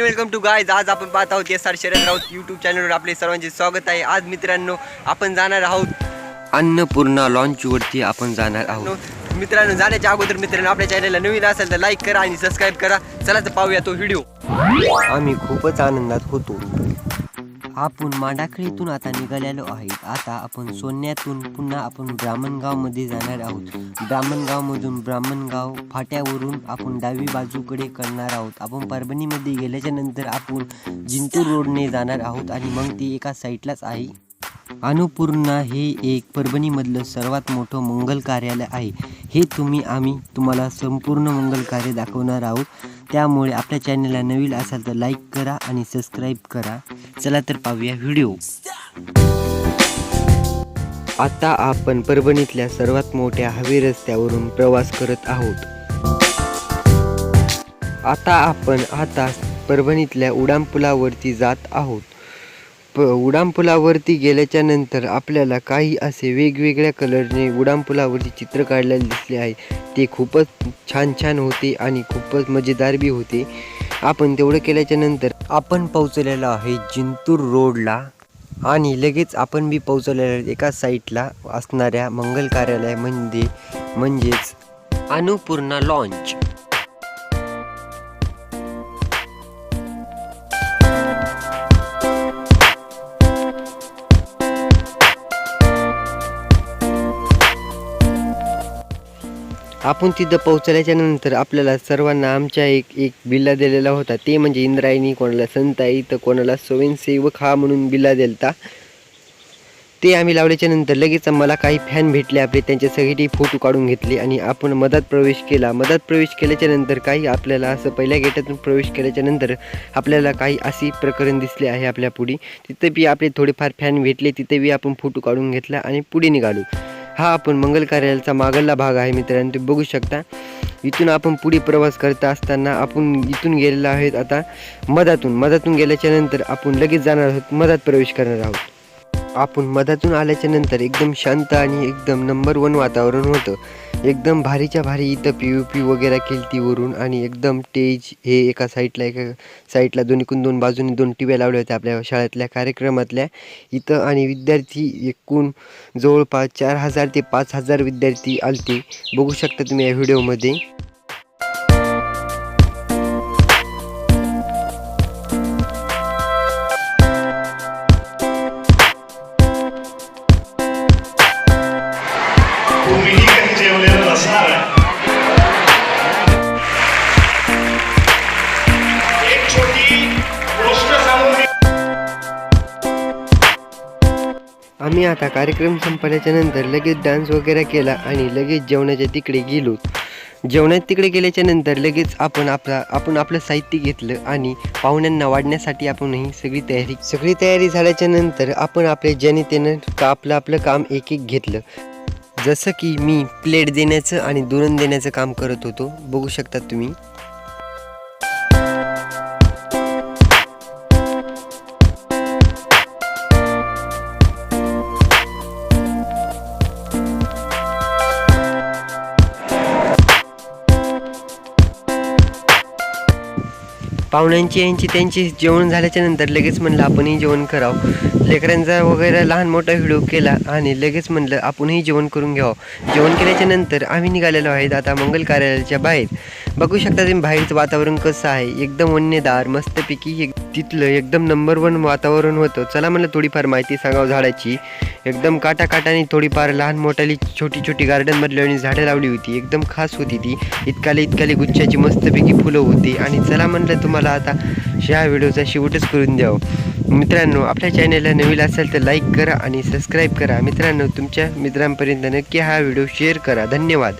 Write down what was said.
Welcome to guys आज आपण पाहत आहोत S R Sharad Raut YouTube चॅनलवर आपले सर्वांचे स्वागत आहे. आज मित्रांनो आपण जाणार आहोत अन्नपूर्णा लॉन्चवरती आपण जाणार आहोत. मित्रांनो जाण्याच्या अगोदर मित्रांनो आपल्या चॅनलला नवीन असेल तर लाईक करा आणि सबस्क्राईब करा. चला तर पाहूया तो व्हिडिओ आम्ही खूपच आनंदात होतो. आपण माडाखळीतून आता निघालेलो आहेत. आता आपण सोन्यातून पुन्हा आपण ब्राह्मणगावमध्ये जाणार आहोत. ब्राह्मणगावमधून ब्राह्मणगाव फाट्यावरून आपण डावी बाजूकडे करणार आहोत. आपण परभणीमध्ये गेल्याच्यानंतर आपण जिंतूर रोडने जाणार आहोत आणि मग ती एका साईडलाच आहे. अनुपूर्णा हे एक परभणीमधलं सर्वात मोठं मंगल कार्यालय आहे. हे तुम्ही आम्ही तुम्हाला संपूर्ण मंगल कार्य दाखवणार आहोत. त्यामुळे आपल्या चॅनलला नवीन असाल तर लाईक करा आणि सबस्क्राईब करा. चला तर पाहूया व्हिडिओ. आता आपण परभणीतल्या सर्वात मोठ्या हवे रस्त्यावरून प्रवास करत आहोत. आता आपण आता परभणीतल्या उड्डाणपुलावरती जात आहोत. प उड्डाणपुलावरती गेल्याच्यानंतर आपल्याला काही असे वेगवेगळ्या कलरने उड्डाणपुलावरती चित्र काढलेले दिसले आहे. ते खूपच छान छान होते आणि खूपच मजेदार बी होते. आपण तेवढं केल्याच्यानंतर आपण पोहोचलेलो आहे जिंतूर रोडला आणि लगेच आपण बी पोहोचलेलो एका साईटला असणाऱ्या मंगल कार्यालयामध्ये. म्हणजेच अनुपूर्णा लॉन्च. आपण तिथं पोहोचल्याच्या नंतर आपल्याला सर्वांना आमच्या एक एक बिल्ला दिलेला होता. ते म्हणजे इंद्रायणी कोणाला संताई तर कोणाला स्वयंसेवक हा म्हणून बिल्ला दिलता. ते आम्ही लावल्याच्या नंतर लगेच मला काही फॅन भेटले आपले त्यांचे सगळी फोटो काढून घेतले आणि आपण मधात प्रवेश केला. मधात प्रवेश केल्याच्यानंतर काही आपल्याला असं पहिल्या गेटातून प्रवेश केल्याच्यानंतर आपल्याला काही अशी प्रकरण दिसले आहे आपल्या पुढे. तिथे बी आपले थोडेफार फॅन भेटले तिथे बी आपण फोटो काढून घेतला आणि पुढे निघालो. हा आपण मंगल कार्यालयाचा मागला भाग आहे मित्रांनो ते बघू शकता इथून आपण पुढे प्रवास करता असताना आपण इथून गेलेलो आहेत आता मधातून. मधातून गेल्याच्यानंतर आपण लगेच जाणार आहोत मधात प्रवेश करणार आहोत. आपण मधातून आल्याच्यानंतर एकदम शांत आणि एकदम नंबर वन वातावरण होतं. एकदम भारीच्या भारी इथं पी यू पी वगैरे केलती वरून आणि एकदम टेज हे एका साईडला एका साईडला दोन्हीकून दोन बाजूनी दोन टिव्या लावल्या होत्या आपल्या शाळेतल्या कार्यक्रमातल्या. इथं आणि विद्यार्थी एकूण जवळपास चार हजार ते पाच हजार विद्यार्थी आलते. बघू शकता तुम्ही या व्हिडिओमध्ये आम्ही आता कार्यक्रम संपल्याच्या नंतर लगेच डान्स वगैरे केला आणि लगेच जेवणाच्या तिकडे गेलो. जेवणात तिकडे गेल्याच्यानंतर लगेच आपण आपला आपण आपलं साहित्य घेतलं आणि पाहुण्यांना वाढण्यासाठी आपण ही सगळी तयारी सगळी तयारी झाल्याच्यानंतर आपण आपल्या जनितेनं का आपलं आपलं काम एक एक घेतलं. जसं की मी प्लेट देण्याचं आणि दुरण देण्याचं काम करत होतो. बघू शकता तुम्ही. पाहुण्यांची यांची त्यांची जेवण झाल्याच्यानंतर लगेच म्हणलं आपणही जेवण करावं. लेकरांचा वगैरे लहान मोठा व्हिडिओ केला आणि लगेच म्हणलं आपणही जेवण करून घ्यावं. जेवण केल्याच्यानंतर आम्ही निघालेलो आहेत आता मंगल कार्यालयाच्या बाहेर. बघू शकता तुम्ही बाहेरचं वातावरण कसं आहे. एकदम वन्यदार मस्तपैकी एक तिथलं एकदम नंबर वन वातावरण होतं. चला म्हणलं थोडीफार माहिती सांगावं झाडाची. एकदम काटाकाटाने थोडीफार लहान मोठाली छोटी छोटी गार्डनमधल्या आणि झाडं लावली होती. एकदम खास होती ती. इतकाले इतकाले गुच्छाची मस्तपैकी फुलं होती. आणि चला म्हणलं तुम्हाला तुम्हाला आता ह्या व्हिडिओचा शेवटच करून द्यावं. मित्रांनो आपल्या चॅनलला नवीन असेल तर लाईक करा आणि सबस्क्राईब करा. मित्रांनो तुमच्या मित्रांपर्यंत नक्की हा व्हिडिओ शेअर करा. धन्यवाद.